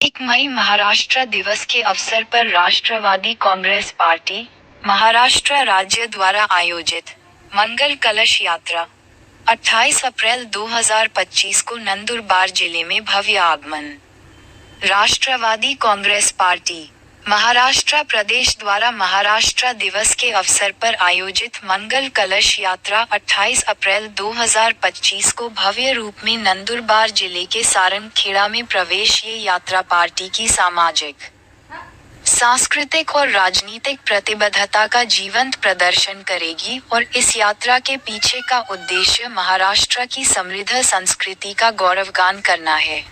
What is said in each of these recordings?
एक मई महाराष्ट्र दिवस के अवसर पर राष्ट्रवादी कांग्रेस पार्टी महाराष्ट्र राज्य द्वारा आयोजित मंगल कलश यात्रा 28 अप्रैल 2025 को नंदुरबार ज़िले में भव्य आगमन। राष्ट्रवादी कांग्रेस पार्टी महाराष्ट्र प्रदेश द्वारा महाराष्ट्र दिवस के अवसर पर आयोजित मंगल कलश यात्रा 28 अप्रैल 2025 को भव्य रूप में नंदुरबार ज़िले के सारंगखेड़ा में प्रवेश ये यात्रा पार्टी की सामाजिक, सांस्कृतिक और राजनीतिक प्रतिबद्धता का जीवंत प्रदर्शन करेगी और इस यात्रा के पीछे का उद्देश्य महाराष्ट्र की समृद्ध संस्कृति का गौरवगान करना है।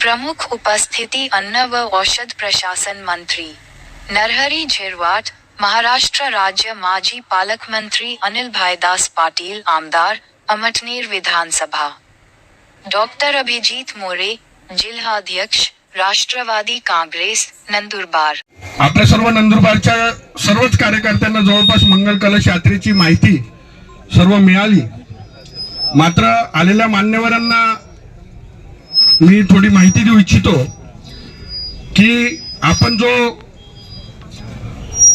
प्रमुख उपस्थिती अन्न व औषध प्रशासन मंत्री नरहरी झिरवाट महाराष्ट्र राज्य माजी पालकमंत्री अनिल भाईदास पाटील आमदार अमटनेर विधानसभा. डॉक्टर अभिजीत मोरे जिल्हाध्यक्ष राष्ट्रवादी काँग्रेस नंदुरबार. आपल्या सर्व नंदुरबारच्या सर्वच कार्यकर्त्यांना जवळपास मंगल कलश यात्रेची माहिती सर्व मिळाली. मात्र आलेल्या मान्यवरांना मी थोडी माहिती देऊ इच्छितो की आपण जो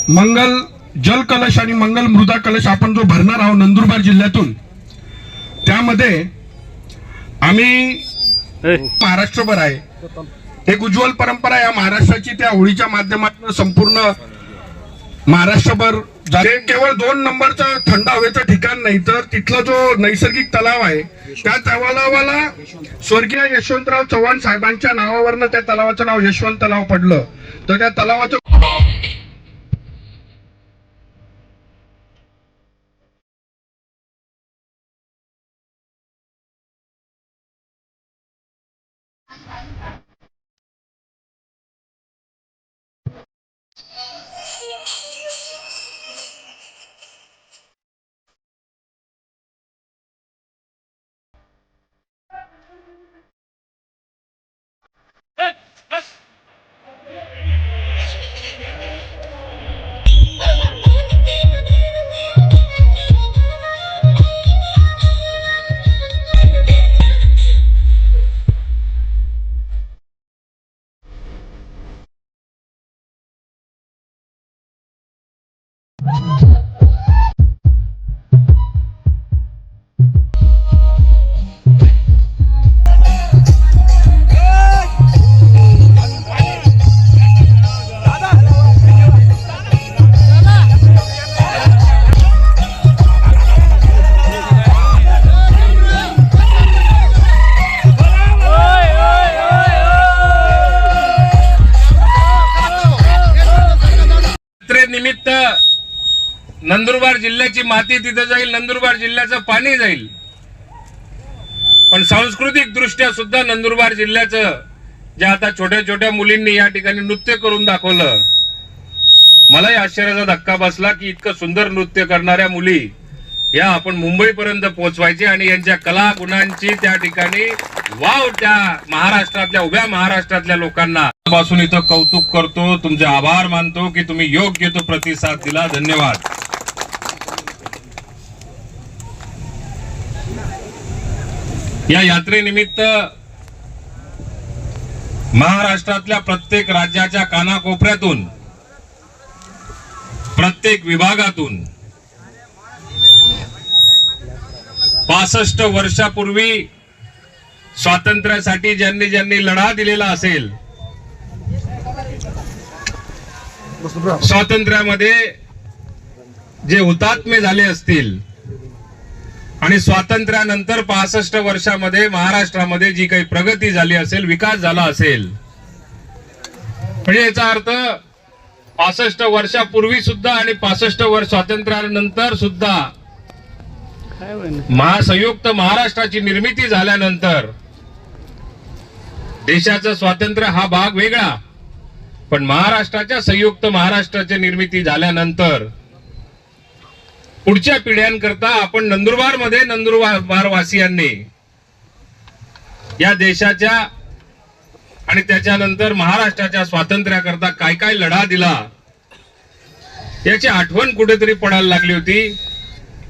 मंगल जल कलश आणि मंगल मृदा कलश आपण जो भरणार आहोत नंदुरबार जिल्ह्यातून त्यामध्ये आम्ही महाराष्ट्रभर आहे. एक उज्ज्वल परंपरा या महाराष्ट्राची त्या होळीच्या माध्यमातून संपूर्ण महाराष्ट्रभर केवळ दोन नंबरचं थंड हवेचं ठिकाण नाही तर तिथला जो नैसर्गिक तलाव आहे त्या तलावाला स्वर्गीय यशवंतराव चव्हाण साहेबांच्या नावावरनं त्या तलावाचं नाव यशवंत तलाव पडलं. तर त्या तलावाचं निमित्त नंदुरबार जिल्ह्याची माती तिथं जाईल नंदुरबार जिल्ह्याचं पाणी जाईल. पण सांस्कृतिक दृष्ट्या सुद्धा नंदुरबार जिल्ह्याचं ज्या आता छोट्या छोट्या मुलींनी या ठिकाणी नृत्य करून दाखवलं मलाही आश्चर्याचा धक्का बसला की इतकं सुंदर नृत्य करणाऱ्या मुली या आपण मुंबईपर्यंत पोहोचवायचे आणि यांच्या कला गुणांची त्या ठिकाणी वाव त्या महाराष्ट्रातल्या उभ्या महाराष्ट्रातल्या लोकांना. पासून इथं कौतुक करतो तुमचे आभार मानतो की तुम्ही योग्य तो प्रतिसाद दिला. धन्यवाद. या यात्रेनिमित्त महाराष्ट्रातल्या प्रत्येक राज्याच्या कानाकोपऱ्यातून प्रत्येक विभागातून पासष्ट वर्षापूर्वी स्वातंत्र्यासाठी ज्यांनी ज्यांनी लढा दिलेला असेल स्वातंत्र्यामध्ये जे हुतात्मे झाले असतील आणि स्वातंत्र्यानंतर पासष्ट वर्षामध्ये महाराष्ट्रामध्ये जी काही प्रगती झाली असेल विकास झाला असेल. म्हणजे याचा अर्थ पासष्ट वर्षापूर्वी सुद्धा आणि पासष्ट वर्ष स्वातंत्र्यानंतर सुद्धा महासंयुक्त महाराष्ट्राची निर्मिती झाल्यानंतर देशाचं स्वातंत्र्य हा भाग वेगळा. पण महाराष्ट्राच्या संयुक्त महाराष्ट्राची निर्मिती झाल्यानंतर पुढच्या पिढ्यांकरता आपण नंदुरबारमध्ये नंदुरबार वासियांनी या देशाच्या आणि त्याच्यानंतर महाराष्ट्राच्या स्वातंत्र्याकरता काय काय लढा दिला याची आठवण कुठेतरी पडायला लागली होती.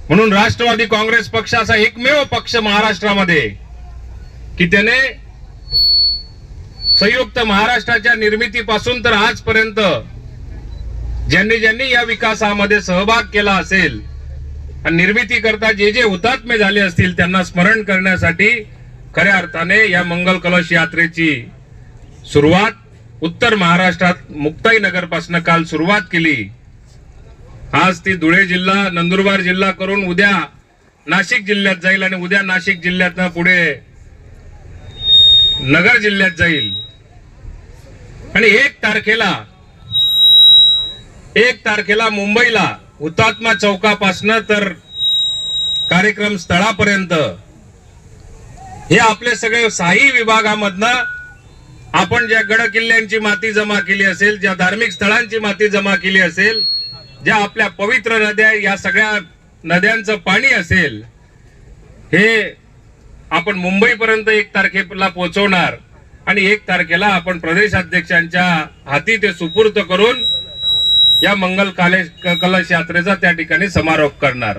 म्हणून राष्ट्रवादी काँग्रेस पक्षाचा एकमेव पक्ष महाराष्ट्रामध्ये की त्याने संयुक्त महाराष्ट्राच्या निर्मितीपासून तर आजपर्यंत ज्यांनी ज्यांनी या विकासामध्ये सहभाग केला असेल आणि निर्मिती करता जे जे हुतात्मे झाले असतील त्यांना स्मरण करण्यासाठी खऱ्या अर्थाने या मंगल कलश यात्रेची सुरुवात उत्तर महाराष्ट्रात मुक्ताई नगरपासून काल सुरुवात केली. आज ती धुळे जिल्हा नंदुरबार जिल्हा करून उद्या नाशिक जिल्ह्यात जाईल आणि उद्या नाशिक जिल्ह्यातनं पुढे नगर जिल्ह्यात जाईल. आणि एक तारखेला एक तारखेला मुंबईला हुतात्मा चौकापासनं तर कार्यक्रम स्थळापर्यंत. हे आपले सगळे साही विभागामधनं आपण ज्या गड किल्ल्यांची माती जमा केली असेल ज्या धार्मिक स्थळांची माती जमा केली असेल ज्या आपल्या पवित्र नद्या या सगळ्या नद्यांचं पाणी असेल हे आपण मुंबईपर्यंत एक तारखेला पोहोचवणार आणि एक तारखेला आपण प्रदेशाध्यक्षांच्या हाती ते सुपूर्त करून या मंगल काले कलश यात्रेचा त्या ठिकाणी समारोप करणार.